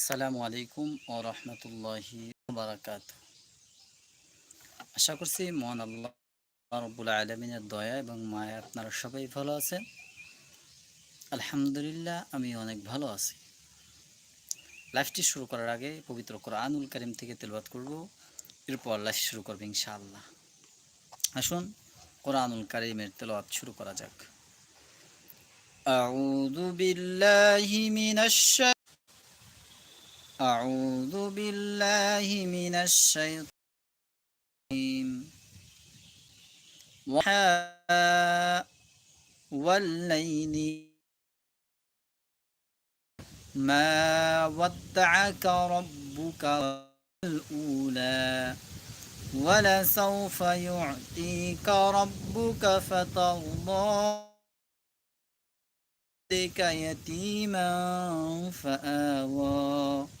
আসসালামু আলাইকুম ও রহমতুল্লাহি বারাকাত আশা করছি মহান আল্লাহ রব্বুল আলমিনের দয়া এবং মায়া আপনারা সবাই ভালো আছেন আলহামদুলিল্লাহ আমি অনেক ভালো আছি লাইফটি শুরু করার আগে পবিত্র কোরআনুল করিম থেকে তেলবাদ করব এরপর লাইফ শুরু করবে ইনশাআল্লাহ আসুন কোরআনুল করিমের তেলাওয়াত শুরু করা যাক أعوذ بالله من الشيطان أعوذ بالله من الشيطان. وحاء والليل. ما ودعك ربك الأولى. ولسوف يعطيك ربك فترضى. يتيما فآوى.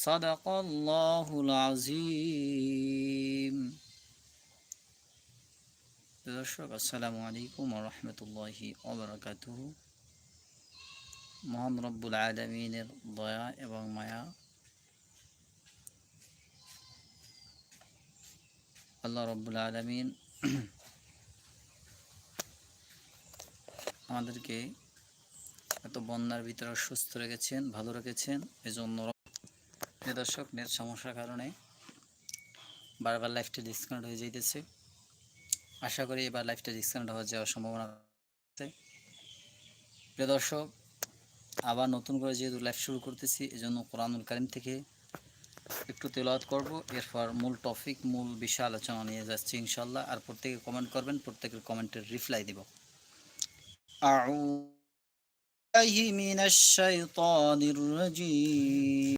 সাদাকাল্লাহুল দর্শক আসসালামু আলাইকুম রব্বুল আলমিনের দয়া এবং মায়া আল্লাহ রব্বুল আলমিন আমাদেরকে এত বন্যার ভিতরে সুস্থ রেখেছেন, ভালো রেখেছেন, এজন্য প্রিয় দর্শক নেট সমস্যার কারণে বারবার লাইফটা ডিসকাউন্ট হয়ে যাইতেছে আশা করি এবার লাইফটা ডিসকাউন্ট হওয়ার যাওয়ার সম্ভাবনা আছে প্রিয় দর্শক আবার নতুন করে যেহেতু লাইফ শুরু করতেছি এজন্য কোরআনুল কারিম থেকে একটু তেলাওয়াত করব এরপর মূল টপিক মূল বিষয় আলোচনা নিয়ে যাচ্ছি ইনশাল্লাহ আর প্রত্যেকে কমেন্ট করবেন প্রত্যেকের কমেন্টের রিপ্লাই দিব أعوذ من الشيطان الرجيم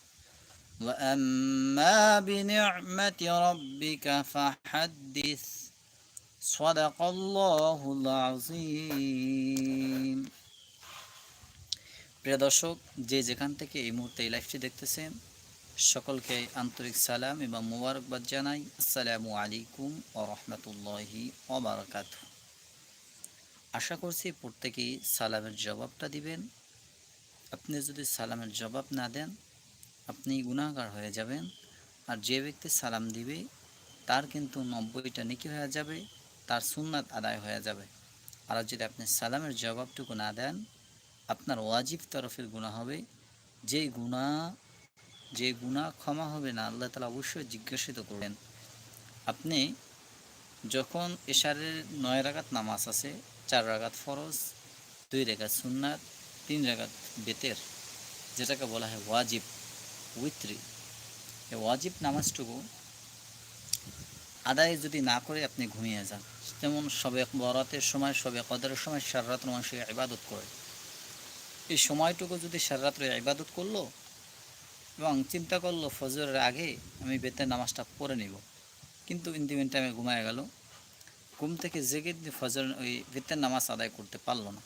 وأما بنعمة ربك فحدث صدق الله العظيم প্রিয় দর্শক যে যেখান থেকে এই মুহূর্তে এই লাইভটি দেখতেছেন সকলকে আন্তরিক সালাম এবং মুবারকবাদ জানাই আসসালামু আলাইকুম ও রহমতুল্লাহি ওবরাকাত আশা করছি প্রত্যেকেই সালামের জবাবটা দিবেন আপনি যদি সালামের জবাব না দেন আপনি গুণাগার হয়ে যাবেন। আর যে ব্যক্তি সালাম দিবে, তার কিন্তু নব্বইটা নিকি হয়ে যাবে, তার সুন্নাত আদায় হয়ে যাবে। আর যদি আপনি সালামের জবাবটুকু না দেন, আপনার ওয়াজিব তরফের গুণা হবে। যে গুণা যে গুণা ক্ষমা হবে না, আল্লাহ তালা অবশ্যই জিজ্ঞাসিত করবেন। আপনি যখন এশারের নয় রাগাত নামাজ আছে, চার রাগাত ফরজ, দুই রেখাত সুন্নাত, তিন রাগাত বেতের, যেটাকে বলা হয় ওয়াজিব উইত্রি এই ওয়াজিব নামাজটুকু আদায় যদি না করে আপনি ঘুমিয়ে যান। যেমন সবে বরাতের সময়, সবে কদরের সময় সারারাত্র মানুষের ইবাদত করে। এই সময়টুকু যদি সারারাত্রে ইবাদত করল এবং চিন্তা করল, ফজরের আগে আমি বেতের নামাজটা পড়ে নিব। কিন্তু ইন্দিমেন টাইমে ঘুমায় গেল। ঘুম থেকে জেগে দিয়ে ফজর ওই বেতের নামাজ আদায় করতে পারল না।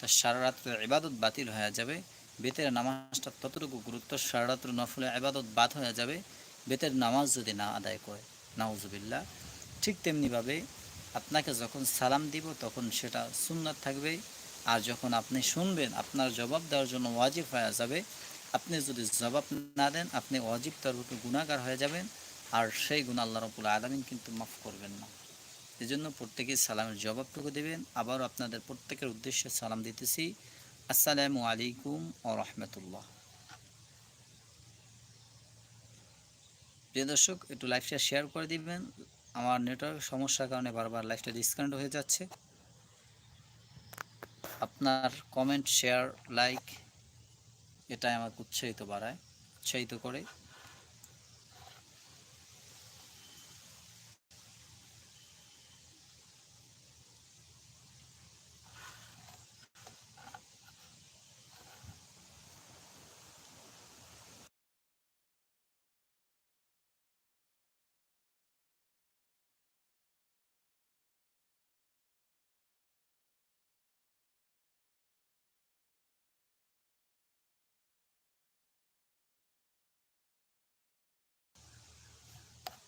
তা সারা রাত্রে ইবাদত বাতিল হয়ে যাবে। বেতের নামাজটা ততটুকু গুরুত্ব, সারারাত্র নফলে আবাদত বাদ হয়ে যাবে। বেতের নামাজ যদি না আদায় করে নাউজুবিল্লা ঠিক তেমনিভাবে আপনাকে যখন সালাম দিব, তখন সেটা সুন্নাত থাকবে। আর যখন আপনি শুনবেন, আপনার জবাব দেওয়ার জন্য ওয়াজিব হয়ে যাবে। আপনি যদি জবাব না দেন, আপনি ওয়াজিব তরফকে গুণাগার হয়ে যাবেন। আর সেই গুণ আল্লাহ রবুল আলমিন কিন্তু মাফ করবেন না। এজন্য প্রত্যেকে সালামের জবাবটুকু দেবেন। আবারও আপনাদের প্রত্যেকের উদ্দেশ্যে সালাম দিতেছি। আসসালামু আলাইকুম ও রহমতুল্লাহ। প্রিয় দর্শক, একটু লাইভটা শেয়ার করে দিবেন। আমার নেটওয়ার্ক সমস্যার কারণে বারবার লাইফটা ডিসকানেক্ট হয়ে যাচ্ছে। আপনার কমেন্ট শেয়ার লাইক এটাই আমাকে উৎসাহিত বাড়ায়, উৎসাহিত করে।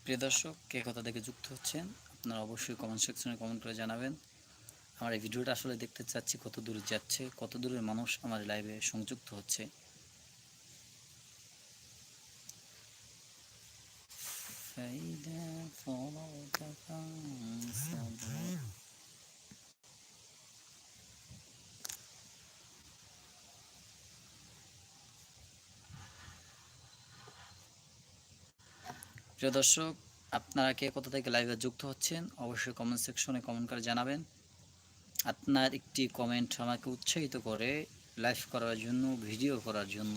প্রিয় দর্শক কে কোথা থেকে যুক্ত হচ্ছেন আপনারা অবশ্যই কমেন্ট সেকশনে কমেন্ট করে জানাবেন আমার এই ভিডিওটা আসলে দেখতে চাচ্ছি কত দূরে যাচ্ছে কত দূরের মানুষ আমার লাইভে সংযুক্ত হচ্ছে فإذا فرغت فانصب প্রিয় দর্শক, আপনারা কে কোথা থেকে লাইভে যুক্ত হচ্ছেন, অবশ্যই কমেন্ট সেকশনে কমেন্ট করে জানাবেন। আপনার একটি কমেন্ট আমাকে উৎসাহিত করে লাইভ করার জন্য ভিডিও করার জন্য।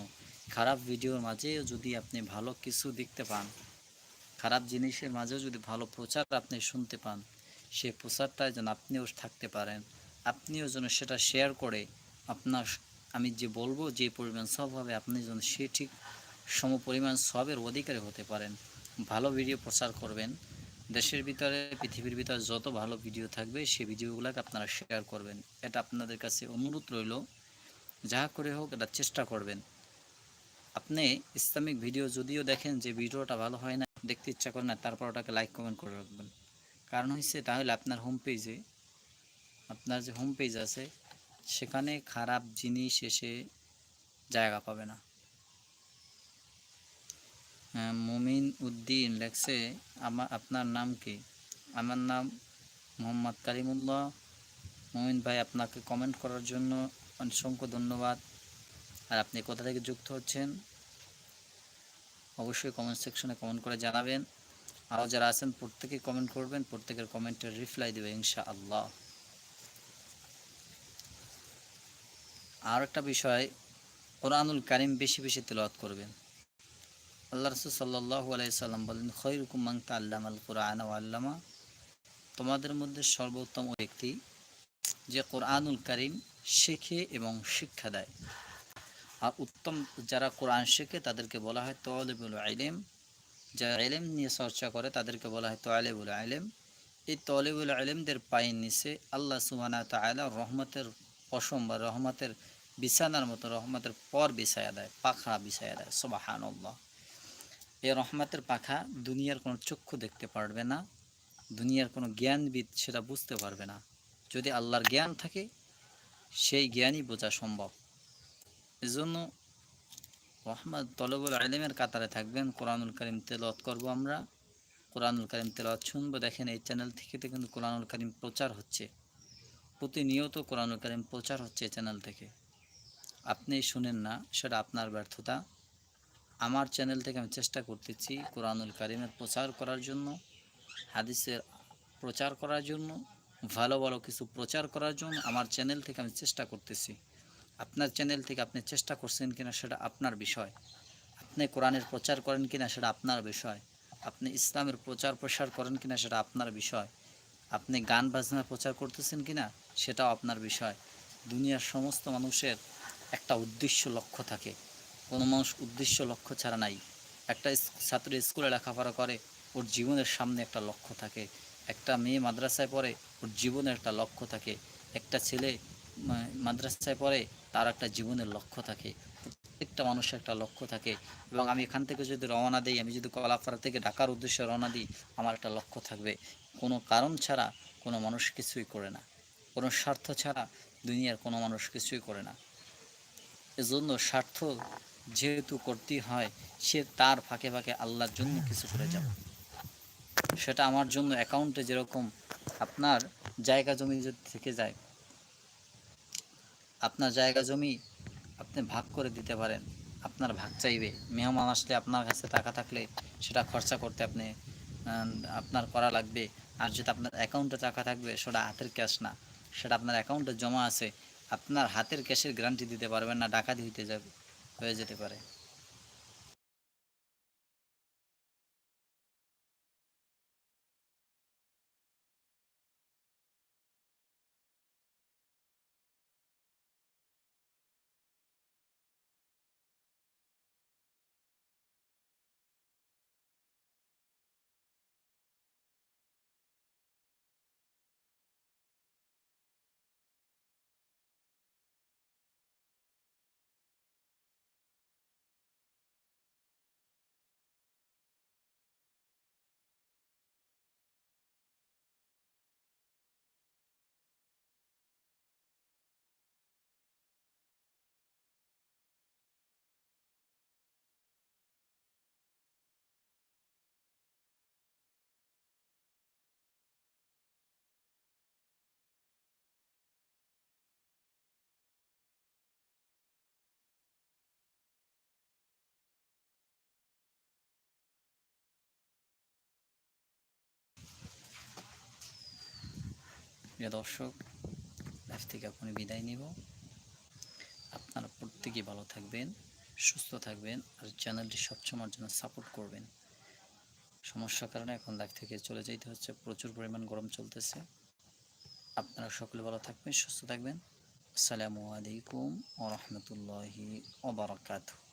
খারাপ ভিডিওর মাঝে যদি আপনি ভালো কিছু দেখতে পান, খারাপ জিনিসের মাঝেও যদি ভালো প্রচার আপনি শুনতে পান, সে প্রচারটায় যেন আপনিও থাকতে পারেন। আপনিও যেন সেটা শেয়ার করে আপনার আমি যে বলব, যে পরিমাণ সব হবে আপনি যেন সে ঠিক সম পরিমাণ সবের অধিকারী হতে পারেন। ভালো ভিডিও প্রচার করবেন। দেশের ভিতরে, পৃথিবীর ভিতরে যত ভালো ভিডিও থাকবে, সেই ভিডিওগুলোকে আপনারা শেয়ার করবেন। এটা আপনাদের কাছে অনুরোধ রইল। যা করে হোক, এটা চেষ্টা করবেন। আপনি ইসলামিক ভিডিও যদিও দেখেন যে ভিডিওটা ভালো হয় না, দেখতে ইচ্ছা করে না, তারপর ওটাকে লাইক কমেন্ট করে রাখবেন। কারণ হচ্ছে তাহলে আপনার হোম পেজে আপনার যে হোম পেজ আছে, সেখানে খারাপ জিনিস এসে জায়গা পাবে না। মুমিন উদ্দিন লেখছে আমার আপনার নাম কি? আমার নাম মোহাম্মদ কালিমুল্লাহ। মুমিন ভাই, আপনাকে কমেন্ট করার জন্য অসংখ্য ধন্যবাদ। আর আপনি কোথা থেকে যুক্ত হচ্ছেন? অবশ্যই কমেন্ট সেকশনে কমেন্ট করে জানাবেন। আরও যারা আছেন প্রত্যেকে কমেন্ট করবেন, প্রত্যেকের কমেন্টের রিপ্লাই দেবে ইনশা আল্লাহ আর একটা বিষয়, কোরআনুল কারিম বেশি বেশি তেলাওয়াত করবেন। আল্লাহ রসুল সাল্লাহ আলাইসাল্লাম বলেন খৈরুকুম মাংতা আল্লাম আল কোরআন আল্লামা। তোমাদের মধ্যে সর্বোত্তম ব্যক্তি যে কোরআনুল করিম শেখে এবং শিক্ষা দেয়। আর উত্তম যারা কোরআন শেখে, তাদেরকে বলা হয় তলেবুল আইলেম যারা আইলেম নিয়ে চর্চা করে, তাদেরকে বলা হয় তলেবুল আইলেম এই তলেবুল আইলেমদের পায়ের নিচে আল্লাহ সুবানা তালা রহমতের পশম বা রহমতের বিছানার মতো রহমতের পর বিছায়া দেয় পাখা বিছায়া দেয় সোবাহান আল্লাহ এই রহমতের পাখা দুনিয়ার কোনো চক্ষু দেখতে পারবে না, দুনিয়ার কোনো জ্ঞানবিদ সেটা বুঝতে পারবে না। যদি আল্লাহর জ্ঞান থাকে, সেই জ্ঞানই বোঝা সম্ভব। এজন্য রহমদ তলবুল আলিমের কাতারে থাকবেন, কোরআনুল করিম তেলত করব আমরা। কোরআনুল করিম তেলত শুনব, দেখেন এই চ্যানেল থেকে তো কিন্তু কোরআনুল করিম প্রচার হচ্ছে। প্রতিনিয়ত কোরআনুল করিম প্রচার হচ্ছে এই চ্যানেল থেকে। আপনি শুনেন না, সেটা আপনার ব্যর্থতা। আমার চ্যানেল থেকে আমি চেষ্টা করতেছি কোরআনুল কারিমের প্রচার করার জন্য, হাদিসের প্রচার করার জন্য, ভালো ভালো কিছু প্রচার করার জন্য আমার চ্যানেল থেকে আমি চেষ্টা করতেছি। আপনার চ্যানেল থেকে আপনি চেষ্টা করছেন কিনা সেটা আপনার বিষয়। আপনি কোরআনের প্রচার করেন কিনা সেটা আপনার বিষয়। আপনি ইসলামের প্রচার প্রসার করেন কিনা সেটা আপনার বিষয়। আপনি গান বাজনার প্রচার করতেছেন কিনা সেটাও আপনার বিষয়। দুনিয়ার সমস্ত মানুষের একটা উদ্দেশ্য লক্ষ্য থাকে। কোনো মানুষ উদ্দেশ্য, লক্ষ্য ছাড়া নাই। একটা ছাত্র স্কুলে লেখাপড়া করে, ওর জীবনের সামনে একটা লক্ষ্য থাকে। একটা মেয়ে মাদ্রাসায় পড়ে, ওর জীবনের একটা লক্ষ্য থাকে। একটা ছেলে মাদ্রাসায় পড়ে, তার একটা জীবনের লক্ষ্য থাকে। প্রত্যেকটা মানুষের একটা লক্ষ্য থাকে। এবং আমি এখান থেকে যদি রওনা দিই, আমি যদি কলাপাড়া থেকে ঢাকার উদ্দেশ্যে রওনা দিই, আমার একটা লক্ষ্য থাকবে। কোনো কারণ ছাড়া কোনো মানুষ কিছুই করে না। কোনো স্বার্থ ছাড়া দুনিয়ার কোনো মানুষ কিছুই করে না। এজন্য স্বার্থ যেহেতু করতেই হয়, সে তার ফাঁকে ফাঁকে আল্লাহর জন্য কিছু করে যাবে। সেটা আমার জন্য অ্যাকাউন্টে যেরকম আপনার জায়গা জমি যদি থেকে যায়, আপনার জায়গা জমি আপনি ভাগ করে দিতে পারেন, আপনার ভাগ চাইবে। মেহমান আসলে আপনার কাছে টাকা থাকলে সেটা খরচা করতে আপনি আপনার করা লাগবে। আর যদি আপনার অ্যাকাউন্টে টাকা থাকবে, সেটা হাতের ক্যাশ না। সেটা আপনার অ্যাকাউন্টে জমা আছে, আপনার হাতের ক্যাশের গ্যারান্টি দিতে পারবেন না, ডাকাতি হইতে যাবে। হয়ে যেতে পারে। প্রিয় দর্শক, লাইফ থেকে আপনি বিদায় নিব। আপনারা প্রত্যেকেই ভালো থাকবেন, সুস্থ থাকবেন আর চ্যানেলটি সবসময়ের জন্য সাপোর্ট করবেন। সমস্যার কারণে এখন লাইফ থেকে চলে যেতে হচ্ছে, প্রচুর পরিমাণ গরম চলতেছে। আপনারা সকলে ভালো থাকবেন, সুস্থ থাকবেন। আসসালামু আলাইকুম ও রহমতুল্লাহি ওবরাকাতুহ